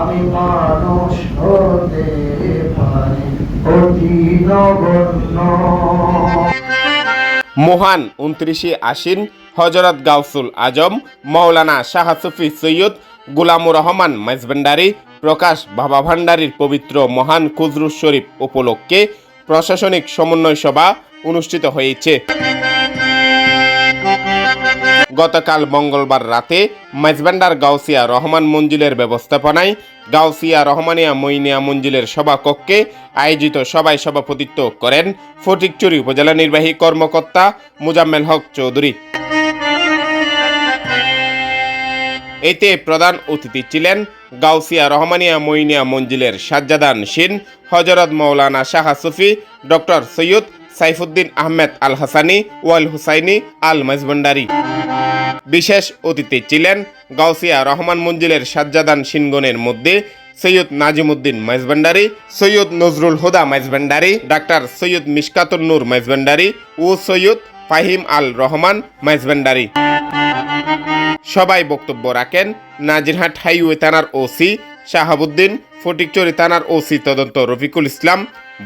আমি মানুষ হতে পারি, অতি নগণ্য। মহান উনত্রিশে আশ্বিন হজরত গাউসুল আজম মৌলানা শাহ সুফি সৈয়দ গুলামুর রহমান মেজবেন্ডারি, প্রকাশ বাবা ভান্ডারীর পবিত্র মহান খুজরুল শরীফ উপলক্ষে প্রশাসনিক সমন্বয় সভা অনুষ্ঠিত হয়েছে। গতকাল মঙ্গলবার রাতে মেজবান্ডার গাউসিয়া রহমান মঞ্জিলের ব্যবস্থাপনায় গাউসিয়া রহমানিয়া মইনিয়া মঞ্জিলের সভাকক্ষে আয়োজিত সভায় সভাপতিত্ব করেন ফটিকচুরি উপজেলা নির্বাহী কর্মকর্তা মুজাম্মেল হক চৌধুরী। এতে প্রধান অতিথি ছিলেন গাউসিয়া রহমানিয়া মইনিয়া মঞ্জিলের সাজ্জাদান সিন, হজরত মৌলানা শাহ সুফি, ডক্টর সৈয়দ সাইফুদ্দিন আহমেদ আল হাসানি ওয়াল হুসাইনি আল মজবন্ডারি বিশেষ অতিথি ছিলেন গাউসিয়া রহমান মঞ্জিলের সাজ্জাদান সিনগনের মধ্যে সৈয়দ নাজিমুদ্দিন মাইজবান্ডারি সৈয়দ নজরুল হুদা মাইজভান্ডারি ডাক্তার সৈয়দ মিশকাতুল নূর মাইজভান্ডারি ও সৈয়দ ফাহিম আল রহমান মাইজভান্ডারি সবাই বক্তব্য রাখেন নাজিরহাট হাইওয়ে থানার ওসি শাহাবুদ্দিন, ফটিকচুরি থানার ওসি তদন্ত Rafiqul Islam,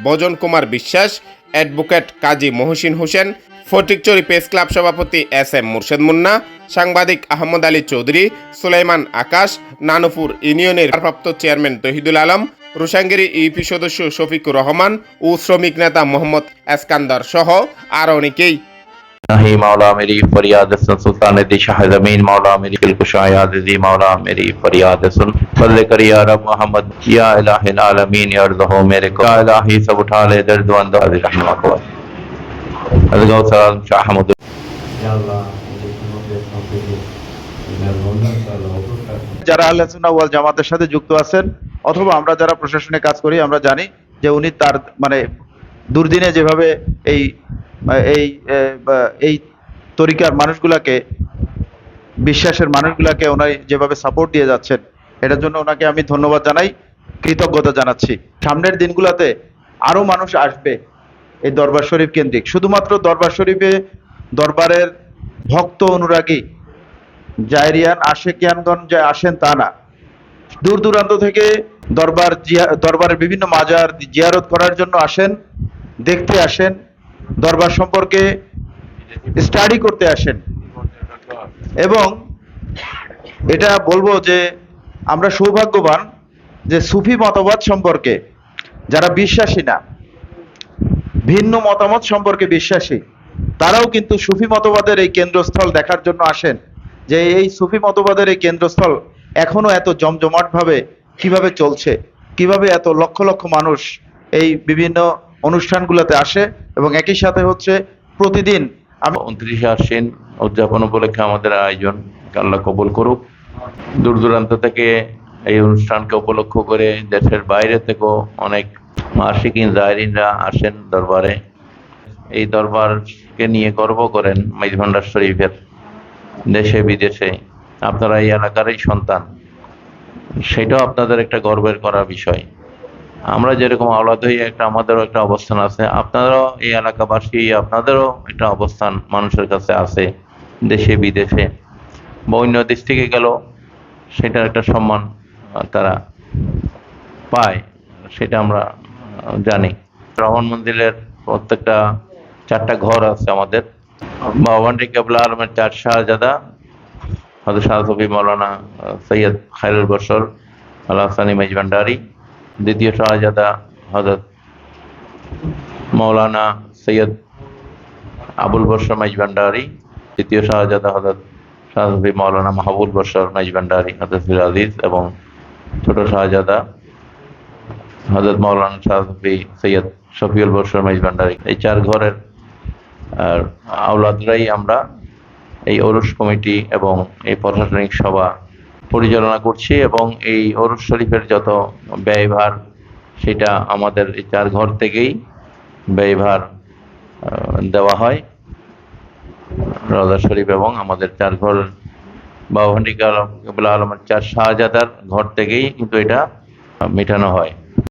Bajan Kumar Biswas advocate Kazi Mohsin Hossain Fatikchhari press club সভাপতি এস এম মুর্শেদ মুন্না, সাংবাদিক আহমদ আলী চৌধুরী, সুলাইমান আকাশ, নানুপুর ইউনিয়নের ভারপ্রাপ্ত চেয়ারম্যান তহিদুল আলম, রুশাঙ্গিরি ইউপি সদস্য শফিকুর রহমান ও শ্রমিক নেতা মোহাম্মদ এসকান্দার সহ আর অনেকেই। नहीं मौला मेरी फरियाद सुन सुल्तान दी शाह जमीन मौला मेरी दिल कुशायाद दी मौला मेरी फरियाद सुन फजल कर या रब मोहम्मद या इलाही आलमीन या हो मेरे को या इलाही सब उठा ले दर्द अंद अज़ रहमा को अज़गौ सलाम शाह हमद যারা আল্লাহ সুন্নাহ ওয়াল জামাতের সাথে যুক্ত আছেন অথবা আমরা যারা প্রশাসনে কাজ করি আমরা জানি যে উনি তার মানে দুর্দিনে যেভাবে এই এই এই তরিকার মানুষগুলাকে, বিশ্বাসের মানুষগুলাকে ওনার যেভাবে সাপোর্ট দিয়ে যাচ্ছেন, এটার জন্য ওনাকে আমি ধন্যবাদ জানাই, কৃতজ্ঞতা জানাচ্ছি। সামনের দিনগুলোতে আরও মানুষ আসবে এই দরবার শরীফ কেন্দ্রিক। শুধুমাত্র দরবার শরীফে দরবারের ভক্ত অনুরাগী জায়রিয়ান আশেকিয়ানগণ যে আসেন তা না। দূর দূরান্ত থেকে দরবার জিয়া- দরবারের বিভিন্ন মাজার জিয়ারত করার জন্য আসেন, দেখতে আসেন দরবার সম্পর্কে স্টাডি করতে আসেন। এবং এটা বলব যে আমরা সৌভাগ্যবান যে সুফি মতবাদ সম্পর্কে, যারা বিশ্বাসী না, ভিন্ন মতামত সম্পর্কে বিশ্বাসী, তারাও কিন্তু সুফি মতবাদের এই কেন্দ্রস্থল দেখার জন্য আসেন যে এই সুফি মতবাদের এই কেন্দ্রস্থল এখনও এত জমজমাট ভাবে কীভাবে চলছে, কীভাবে এত লক্ষ লক্ষ মানুষ এই বিভিন্ন অনুষ্ঠানগুলোতে আসে এবং একই সাথে হচ্ছে প্রতিদিন আমি উনত্রিশে আশ্বিন উদযাপন উপলক্ষে আমাদের আয়োজন আল্লাহ কবুল করুক। দূর দূরান্ত থেকে এই অনুষ্ঠানকে উপলক্ষ করে দেশের বাইরে থেকেও অনেক মাসিকিন জায়রিনরা আসেন দরবারে। এই দরবারকে নিয়ে গর্ব করেন মাইজভান্ডার শরীফের দেশে, বিদেশে। আপনারা এই এলাকারই সন্তান, সেটাও আপনাদের একটা গর্বের করা বিষয়। আমরা যেরকম আওলাদ হয়ে একটা আমাদেরও একটা অবস্থান আছে আপনারাও এই এলাকাবাসী, আপনাদেরও একটা অবস্থান মানুষের কাছে আছে, দেশে, বিদেশে। বা অন্য দেশ থেকে গেল, সেটার একটা সম্মান তারা পায়, সেটা আমরা জানি। রহমান মন্দিরের প্রত্যেকটা চারটা ঘর আছে আমাদের। বাবান্ডি কেবলা আলমের চার শাহজাদা হজরত শাহ সফি মৌলানা সৈয়দ খায়রুল বসর আল হাসানি মেজভান্ডারি দ্বিতীয় শাহজাদা হজরত মৌলানা সৈয়দ আবুল বসর মেজভান্ডারি তৃতীয় শাহজাদা হজরত শাহ মৌলানা মাহবুল বসর মেজভান্ডারি হজরত ফির আজিজ এবং ছোট শাহজাদা হজরত মৌলানা শাহ সৈয়দ শফিউল বসর মেজভান্ডারি এই চার ঘরের আওলাদরাই আমরা এই ওরস কমিটি এবং এই প্রশাসনিক সভা পরিচালনা করছি এবং এই অরুষ শরীফের যত ব্যয়ভার, সেটা আমাদের এই চার ঘর থেকেই ব্যয়ভার দেওয়া হয়। রজা শরীফ এবং আমাদের চার ঘর বাবান্ডিকা আলম আলমের চার শাহজাদার ঘর থেকেই কিন্তু এটা মেটানো হয়।